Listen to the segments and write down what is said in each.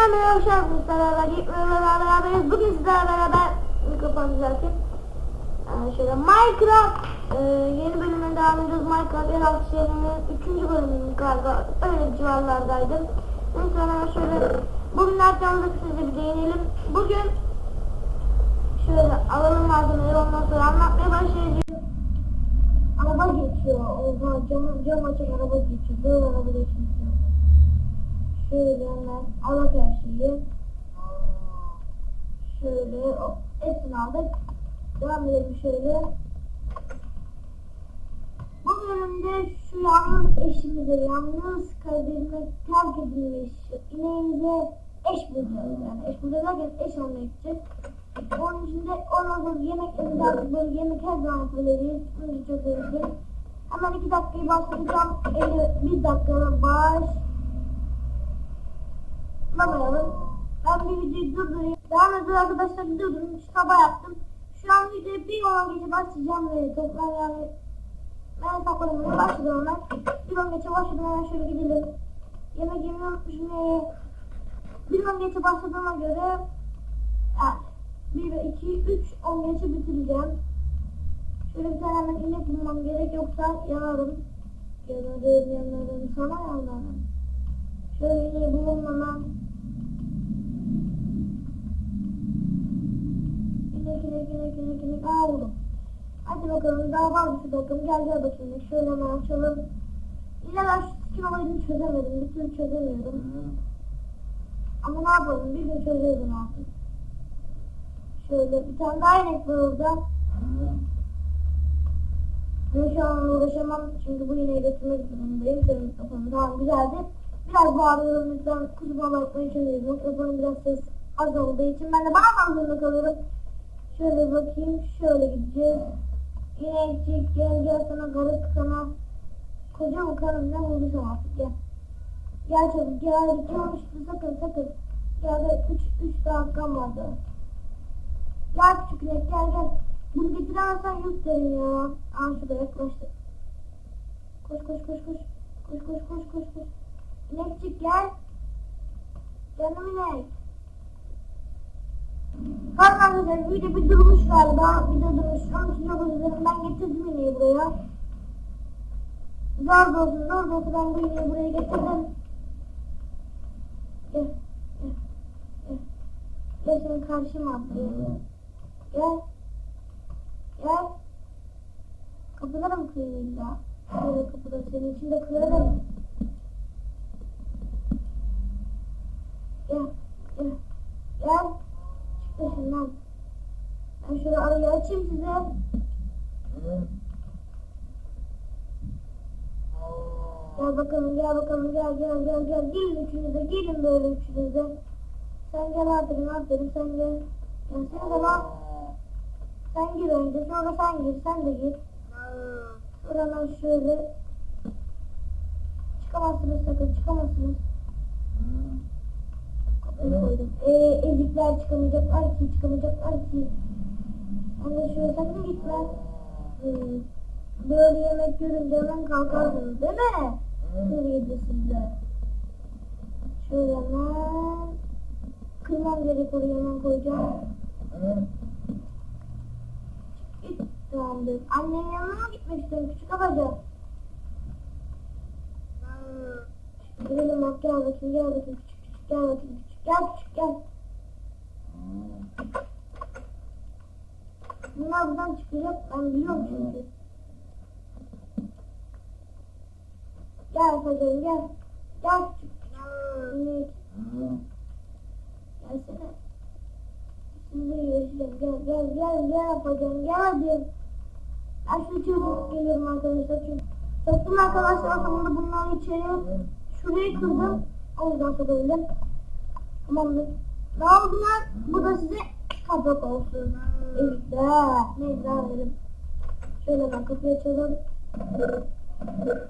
Merhaba hoş geldiniz beraber beraberiz. Bugün sizlerle beraber mikrofon düzeltip ee, şöyle Minecraft e, yeni bölümüne devam ediyoruz. Minecraft yeraltı serinin 3. bölümünün galiba öyle bir civarlardaydı. Neyse hemen şöyle bugün ne yapacağımızı size bir değinelim. Bugün şöyle alalım malzemeleri ondan sonra anlatmaya başlayacağız. Araba geçiyor. Oha cam, cam açık araba geçiyor. Böyle araba geçmiş ya. Şöyle hemen alak her şeyi. Şöyle hop, hepsini aldık. Devam edelim şöyle. Bu bölümde şu yalnız eşimize, yalnız kaybedilmek, terk edilmiş ineğimize eş bulacağız. Yani eş bulacağız eş olmaya gideceğiz. Onun için de ondan sonra yemeklerimizi artık böyle yemek her zaman söyleriz. Bunu çok özledim. Hemen iki dakikayı başlayacağım. 51 dakika baş. Başlamayalım. Ben bir videoyu durdurayım. Devam ediyor arkadaşlar durdurun. Sabah yaptım. Şu an videoyu bir on geçe başlayacağım ve toplam yani ben hesaplarımı başladım hemen. Bir on geçe başladım hemen şöyle gidelim. Yemek yemeyi unutmuşum. Bir on geçe başladığıma göre yani 1 ve 2, 3, 10 geçe bitireceğim. Şöyle bir tane hemen inek bulmam gerek yoksa yanarım. Yanarım, yanarım, sana yanarım. Şöyle ineği bulalım inek, inek, inek, inek. Aa buldum. Hadi bakalım daha var mı şu bakalım. Gel gel bakayım. Şöyle hemen açalım. Yine ben şu skin olayını çözemedim. Bir türlü çözemiyorum. Ama ne yapalım? Bir gün çözeriz artık. Şöyle bir tane daha inek var orada. Ben şu an uğraşamam çünkü bu ineği götürmek zorundayım. Şöyle mikrofonu tamam güzeldi. Biraz bağırıyorum lütfen kusura bakmayın çünkü mikrofonun biraz ses az olduğu için ben de bağırmam zorunda kalıyorum. Şöyle bakayım şöyle gideceğiz. İnekçik gel gel sana garip sana koca mı karım ne bulduysam artık gel. Gel çabuk gel iki olmuştu sakın sakın. Gel gel üç, üç dakikam vardı. Gel küçük gel gel. Bunu getiremezsen yok derim ya. Aa şurada yaklaştık. Koş koş koş koş. Koş koş koş koş koş. İnekçik gel. Canım inek. Kalk arkadaşlar video bir durmuş galiba. Video durmuş. Onun için çok dilerim. Ben getirdim ineği buraya. Zor da olsun zor da olsun ben bu ineği buraya getirdim. Gel. Gel. Gel. Gel senin karşıma atlayayım. Gel. Gel. Kapılara mı kırayım illa? Şöyle kapıda senin için de kırarım. Gel. Gel. Gel. Ben şöyle arayı açayım size. Gel bakalım gel bakalım gel gel gel gel. Gelin üçünüz de gelin böyle üçünüz de. Sen gel aferin aferin sen gel. Gelsene de lan. Sen gir önce sonra sen gir sen de gir. Buradan şöyle. Çıkamazsınız sakın çıkamazsınız. Kapıyı koydum. Ee, ezikler çıkamayacaklar ki çıkamayacaklar ki. Ama şöyle sakın gitme. Hmm. Böyle yemek görünce hemen kalkarsınız değil mi? Şöyle sizde. Şöyle hemen kırmam gerek oraya hemen koyacağım. Git tamamdır. Annenin yanına mı gitmek istiyorsun küçük abaca? Gidelim bak gel bakayım gel bakayım küçük küçük gel bakayım küçük gel gel. Bunlar buradan çıkacak ben biliyorum çünkü. Gel hocam gel. Gel küçük. İnek. Gelsene. Şimdi yaşayacağım. Gel gel gel gel yapacağım. Gel hadi. Ben şu çabuk geliyorum arkadaşlar. Çünkü soktum arkadaşlar sonunda bunları içeri. Şurayı kırdım. O yüzden sokabildim. Tamamdır. Ne lan? Bu da size kapak olsun. İşte. Neyse verelim. Şöyle ben kapıyı açalım.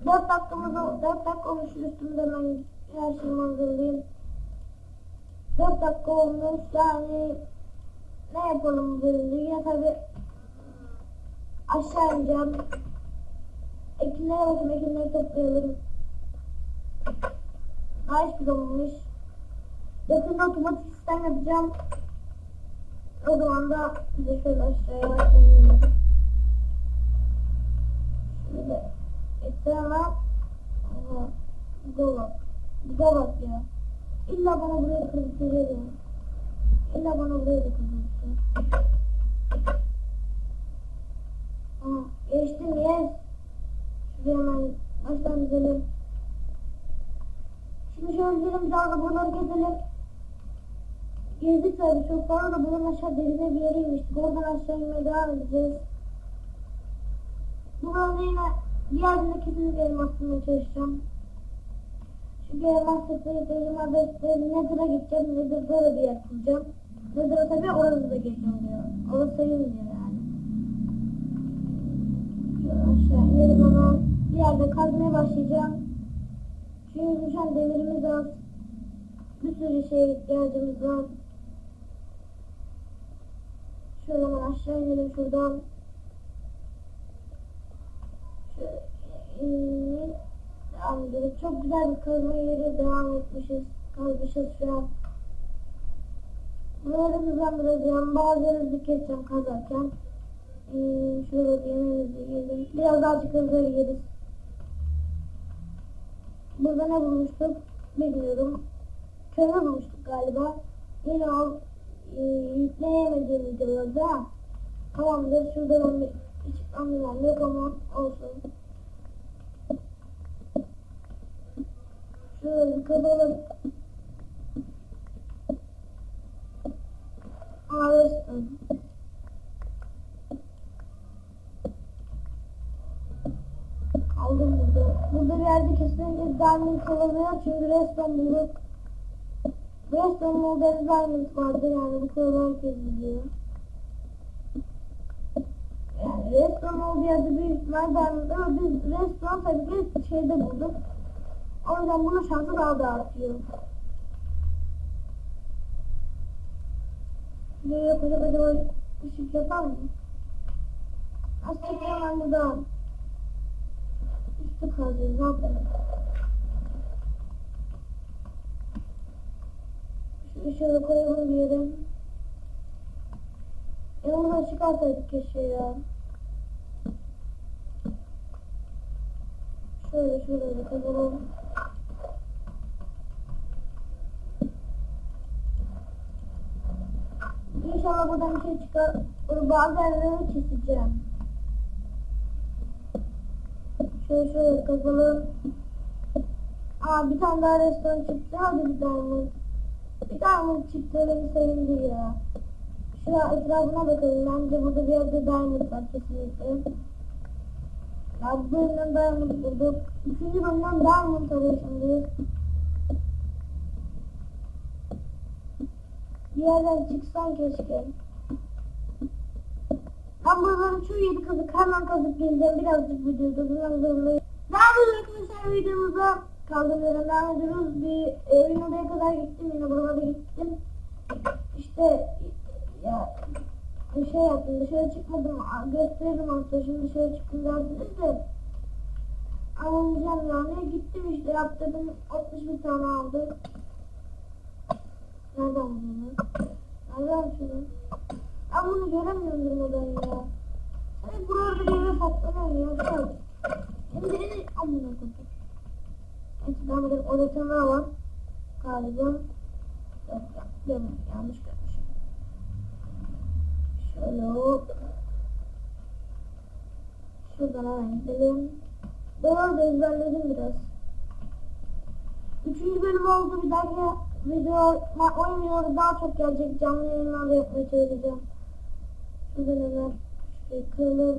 4 dakikamız. 4 dakika olmuş üstümde ben her şeyimi hazırlayayım. 4 dakika olmuş yani ne yapalım bölümde yine tabi aşağı ineceğim. Ekinlere bakayım ekinleri toplayalım. Daha hiçbir olmamış. Yakında otomatik sistem yapacağım. O zaman da bize şöyle aşağıya inelim. Şöyle etrafına Aha, Golak. Golak ya. İlla bana buraya kırıtacak ya. İlla bana buraya da kırıtacak. Aha, geçtim yes. Şuraya hemen baştan gidelim. Şimdi şöyle gidelim biraz da buraları gezelim. Gezdik tabii çok fazla da buradan aşağı derine bir yere inmiştik. Oradan aşağı inmeye devam edeceğiz. Bu bölümde yine bir yerde kesinlikle elmas bulmaya çalışacağım. Çünkü elmas ihtiyacım var ve Nether'a gideceğim. Nether böyle bir yer kuracağım. Nether'a tabii orası da geç oluyor. Orası sayılmıyor yani. Şöyle aşağı inelim hemen. Bir yerde kazmaya başlayacağım. Çünkü an demirimiz az. Bir sürü şeye ihtiyacımız var. Şöyle aşağı inelim şuradan. Şöyle edelim. Çok güzel bir kazma yeri devam etmişiz. Kazmışız şu an. Buraları hızlandıracağım. Bazıları dikeceğim kazarken. Ee, şurada yemeğimizi yiyelim. Biraz daha hızlı yeriz. Burada ne bulmuştuk? Bilmiyorum. Kömür bulmuştuk galiba. Yine o e, yükleyemediğim videolarda. Tamamdır. Şurada ben bir hiç anlamam yok ama olsun. Şöyle bir kazalım. Aa, resmen. Aldım burada. Burada bir yerde kesinlikle diamond kalabilir çünkü resmen bulduk. Resmen model diamond vardı yani bu herkes biliyor. Yani restoran yerde büyük ihtimal diamond ama biz restoran tabii ki şeyde bulduk. O yüzden bunun şansı daha da artıyor. Böyle koca koca ışık yapar mı? Aslında hemen buradan üstü kazıyoruz. Ne yapalım? Şöyle koyalım bir yere. E oradan çıkarsaydık keşke ya. Şöyle şöyle de kazalım. İnşallah buradan bir şey çıkar. Bazı yerleri keseceğim. Şöyle şöyle kazalım. Aa bir tane daha restoran çıktı. Hadi bir diamond. Bir diamond çıktı beni sevindi ya. Şu an etrafına bakalım. Bence burada bir yerde diamond var kesinlikle. Ya bölümden diamond bulduk. Üçüncü bölümden diamond arıyoruz. Bir yerden çıksan keşke. Ben buraların çoğu yeri kazık hemen kazıp geleceğim. Birazcık videoda durmak zorundayım. Daha böyle arkadaşlar videomuza yerden devam ediyoruz. Bir evin oraya kadar gittim yine buralara gittim. İşte ya bir şey yaptım dışarı çıkmadım. Gösteririm aslında şimdi dışarı çıktım dersiniz de. Anlayacağım yani. Gittim işte yaptırdım. 61 tane aldım. Nereden bunu nereden şunu ben bunu göremiyorum durmadan ya. Hani buralarda bir yere saklanıyor ya. Şimdi beni amına koydum orada bir daha var galiba yok ya yanlış görmüşüm Şöyle hop. Şuradan hemen gidelim. Ben orada ezberledim biraz. Üçüncü bölüm oldu. Bir dahaki video oyun daha çok gelecek. Canlı yayınlar yapmaya çalışacağım. Şuradan hemen şey kırılır.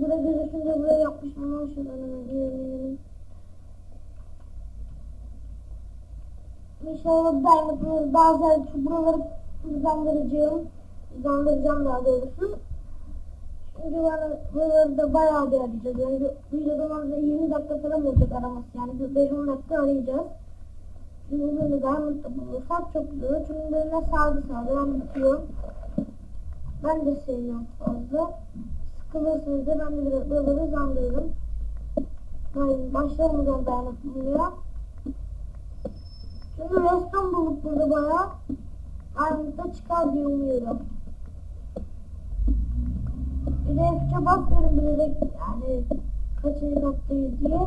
Buraya gözükünce buraya yapmışım ama şuradan hemen inelim. İnşallah diamond bazı buraları hızlandıracağım hızlandıracağım daha doğrusu. Çünkü ben buraları da bayağı bir arayacağız. Yani videoda 20 dakika falan olacak araması. Yani 5-10 dakika arayacağız. Şimdi bunu Diamond'da bulursak çok güzel. Çünkü böyle sağdı sağdı ben bitiyor. Ben de sevmiyorum fazla. Sıkılırsınız da ben de biraz buraları hızlandırırım. Hayır başlayalım o zaman Şimdi reston bulup burada bayağı Diamond'da çıkar diye umuyorum. Bir de F3'e basıyorum bilerek yani kaçıncı kattayız diye.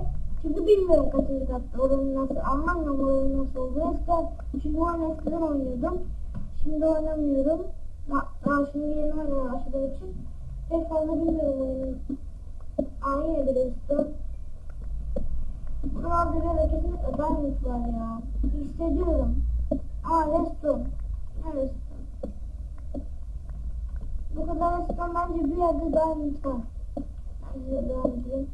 Çünkü bilmiyorum kaçıncı katta oranın nasıl anlamıyorum oranın nasıl olduğunu. Eskiden çünkü oyunu eskiden oynuyordum. Şimdi oynamıyorum. Daha, şimdi yeni oynamaya başladığım için pek fazla bilmiyorum oyunu. Aa yine bir resto. Buralarda böyle kesinlikle var ya. Hissediyorum. Aa resto. Ne resto? Bu kadar resto bence bir yerde diamond var. Bence edelim.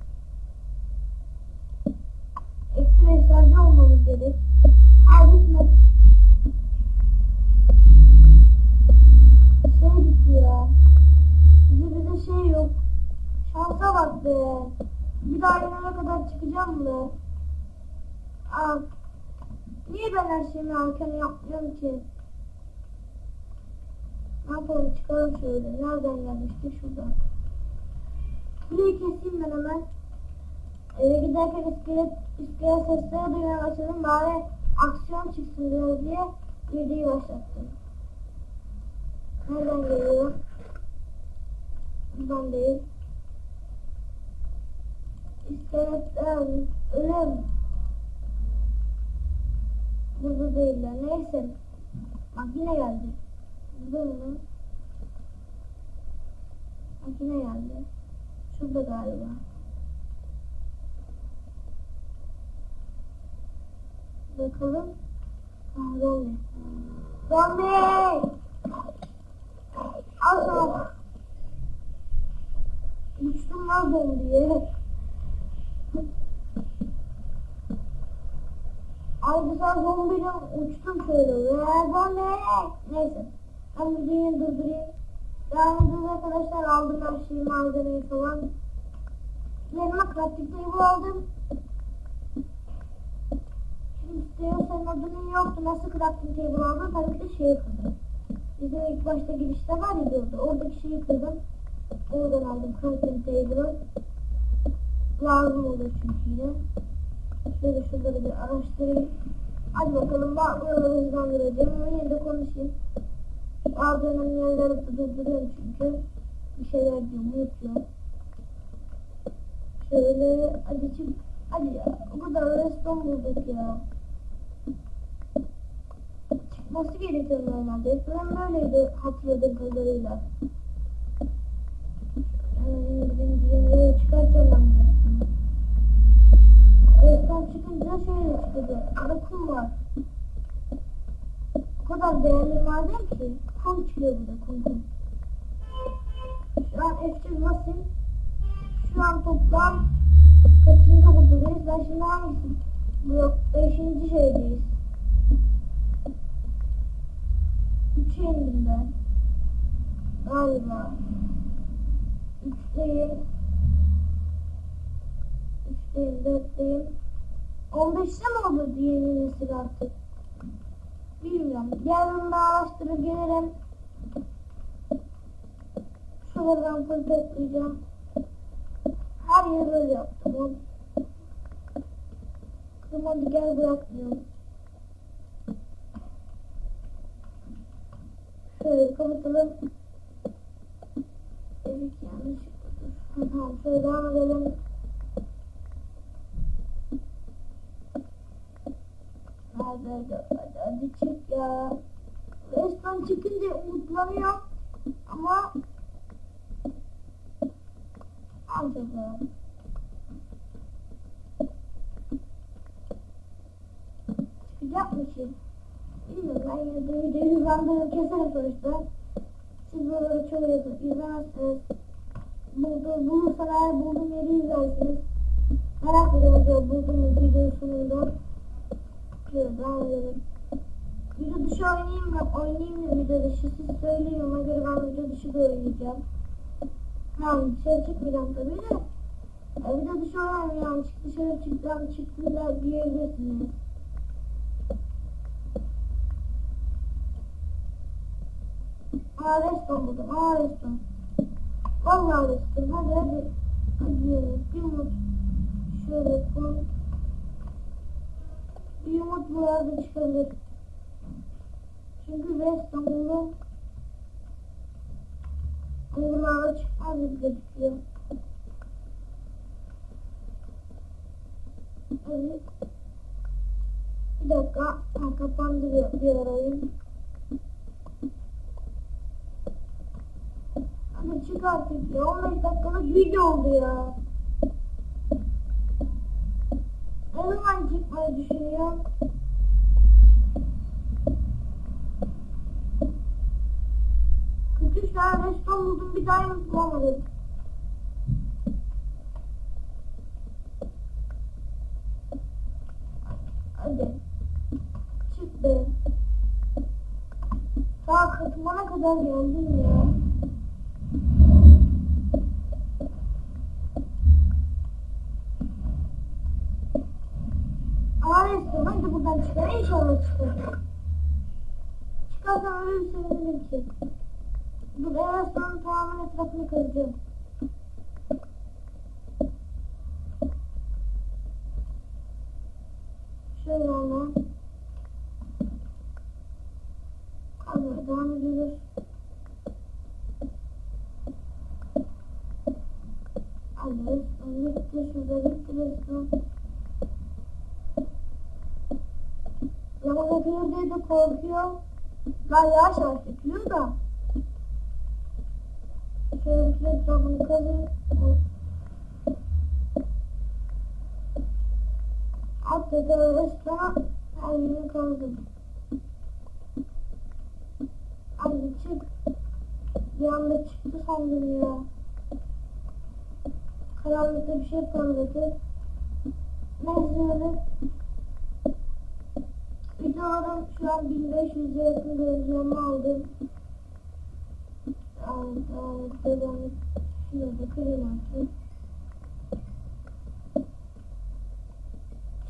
Eksi beşlerde olmamız gerek. Ha bitme. Şey bitti ya. Bize bize şey yok. Şansa bak be. Bir daha inene kadar çıkacağım mı? Aa. Niye ben her şeyimi erken yapmıyorum ki? Ne yapalım çıkalım şöyle. Nereden gelmiştik şuradan. Burayı keseyim ben hemen. Eve giderken iskelet, iskelet sesleri duymaya başladım. Bari aksiyon çıksın biraz diye videoyu başlattım. Nereden geliyor? Buradan değil. İskeletler, ölüm. Burada değiller. Neyse. Bak yine geldi. Burada mı? Bak yine geldi. Şurada galiba. Bakalım. Aa, zombi. Zombi! Al sana. Uçtum lan zombiye. Ay bu sefer zombiyle uçtum şöyle. Ve zombi! Neyse. Ben videoyu durdurayım. Devam ediyoruz arkadaşlar. Aldım her şeyi, malzemeyi falan. Yanıma crafting table aldım. İstiyor senin adının yoktu. Nasıl crafting table aldın? Tabii ki de şeyi kırdım. Bizim ilk başta girişte var ya orada. Oradaki şeyi kırdım. Oradan aldım crafting table'ı. Lazım olur çünkü yine. Şöyle şunları bir araştırayım. Hadi bakalım ben buraları hızlandıracağım ama yine de konuşayım. Bazı önemli yerleri durduruyorum çünkü. Bir şeyler diyorum unutuyorum. Şöyle hadi çık. Hadi ya o kadar reston bulduk ya. Çıkması gerekiyor normalde. Eskiden böyleydi hatırladığım kadarıyla. Hemen indireyim. Böyle çıkartacağım ben bu restonu. Reston çıkınca şöyle çıkacak. Burada kum var. O kadar değerli maden ki. Kum çıkıyor burada kum kum. Şu an F3 basayım. Şu an toplam kaçıncı buradayız? Ben şimdi hangisi? Yok, beşinci şeydeyiz. Üçe indim ben. Galiba. Üçteyim. Üçteyim, dörtteyim. On beşte mi olur yeni nesil artık? Bilmiyorum. Yarın da araştırır gelirim. Şuradan full toplayacağım. Her yeri böyle yaptım. Kızım hadi gel. Şöyle kapatalım. Evet. Ha, Tamam şöyle devam edelim. Hadi hadi çık ya. Resmen çıkınca umutlanıyor. Ama acaba çıkacak mı ki? Bilmiyorum ben yine de videoyu hızlandırıp keserim sonuçta. Siz çoğu yazın, izlemezsiniz. Buldu, bulursan eğer bulduğum yeri izlersiniz. Merak ediyorum acaba buldum mu videonun sonunda. Şöyle devam edelim. Video dışı oynayayım mı? Oynayayım mı video dışı? Siz söyleyin ona göre ben video dışı da oynayacağım. Yani dışarı çıkmayacağım tabii de. E, video dışı yani çık dışarı çıkacağım çıktığında diyebilirsiniz. Aa reston buldum. Aa reston. Vallahi reston. Hadi hadi. Hadi. Bir umut. Şöyle koy. bir umut buralarda çıkabilir. Çünkü İstanbul'da buralarda çıkmaz gibi gözüküyor. Evet. Bir dakika. Ha, kapandı bir ara oyun. Hadi çık artık ya. 15 dakikalık video oldu ya. Ne zaman çıkmayı düşünüyorsun? Tane restoran buldum bir diamond bulamadım. Hadi. Çık be. Daha katmana kadar geldim ya. Aa restoran hadi buradan çıkar. İnşallah çıkar. Çıkarsan öyle bir sevinirim ki. Dur ben restoranın tamamen etrafını kazacağım. Şöyle ama. Kazmaya devam ediyoruz. Restoran bitti. Şurada bitti restoran. Yamalı diye de korkuyor. Ben yavaş yavaş yapıyor da. Bir etrafını kazıyor. Atladı. Bir anda çıktı sandım ya. Karanlıkta bir şey parladı. Neyse öyle. Videolarım şu an 1500'e yakın görüntüleme aldım. Yani, yani, devam et. Şunu da kırayım artık.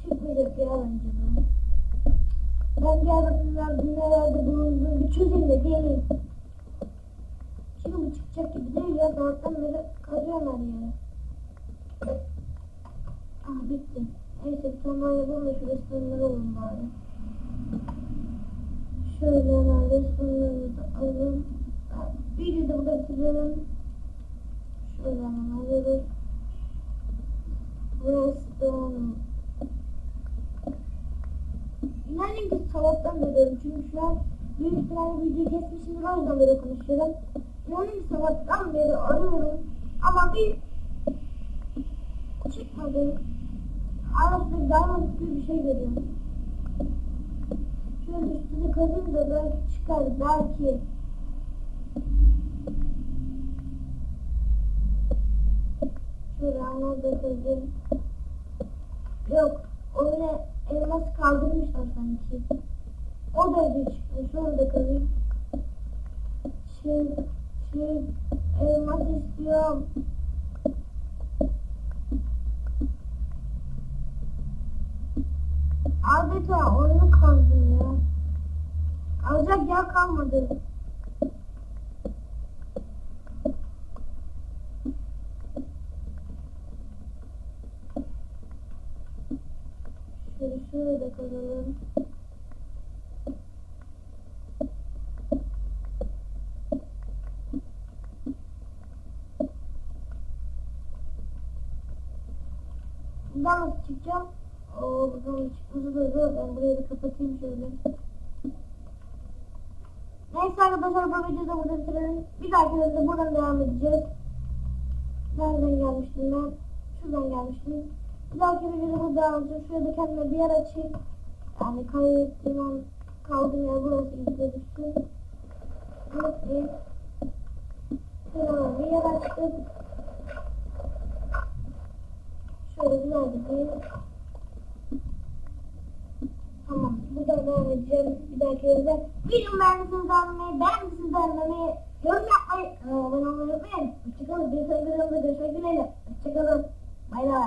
Çıkmayacak ya bence bu. Ben geldiğimler nerelerde bulunduğum bir çözeyim de geleyim. Çünkü bu çıkacak gibi değil ya. Sabahtan beri kazıyorum her yere. Ah bitti. Neyse bir tane daha yapalım da şu restoranları alalım bari. Şöyle hemen restoranlarımızı alalım. Videoyu da burada bitirelim. Şöyle hemen alıyoruz. Restoran. İnanın ki sabahtan beri çünkü şu an büyük ihtimalle videoyu kesmişimdir o yüzden böyle konuşuyorum. İnanın ki sabahtan beri arıyorum ama bir çıkmadı. Arasında bir diamond gibi bir şey görüyorum. Şöyle üstüne kazayım da belki çıkar belki. Anlarda kazayım. Yok öyle elmas kaldırmışlar sanki. O da öyle çıktı. Şöyle de kazayım. Şey, şey, elmas istiyorum. Adeta oyunu kazdım ya. Alacak yer kalmadı. Şöyle şöyle de kazalım. Buradan nasıl çıkacağım? Oo buradan çıkması da zor. Ben kapatayım şöyle. Neyse arkadaşlar bu videoda burada bitirelim. Bir dahaki videoda buradan devam edeceğiz. Nereden gelmiştim ben? Şuradan gelmiştim. Bir dahaki videoda burada devam edeceğiz. Şurada kendime bir yer açayım. Yani kaybettiğim an kaldığım yer burası gibi gözüksün. Unutmayın. Şurada bir yer açtım. Şöyle güzel gideyim. Tamam. Burada devam edeceğim. Bir dahaki videoda. Videomu beğendiyseniz beğenmeyi, beğendiyseniz beğenmeyi, yorum yapmayı, abone olmayı unutmayın. Hoşçakalın. Bir sonraki videomda görüşmek dileğiyle. Hoşçakalın. Bay bay.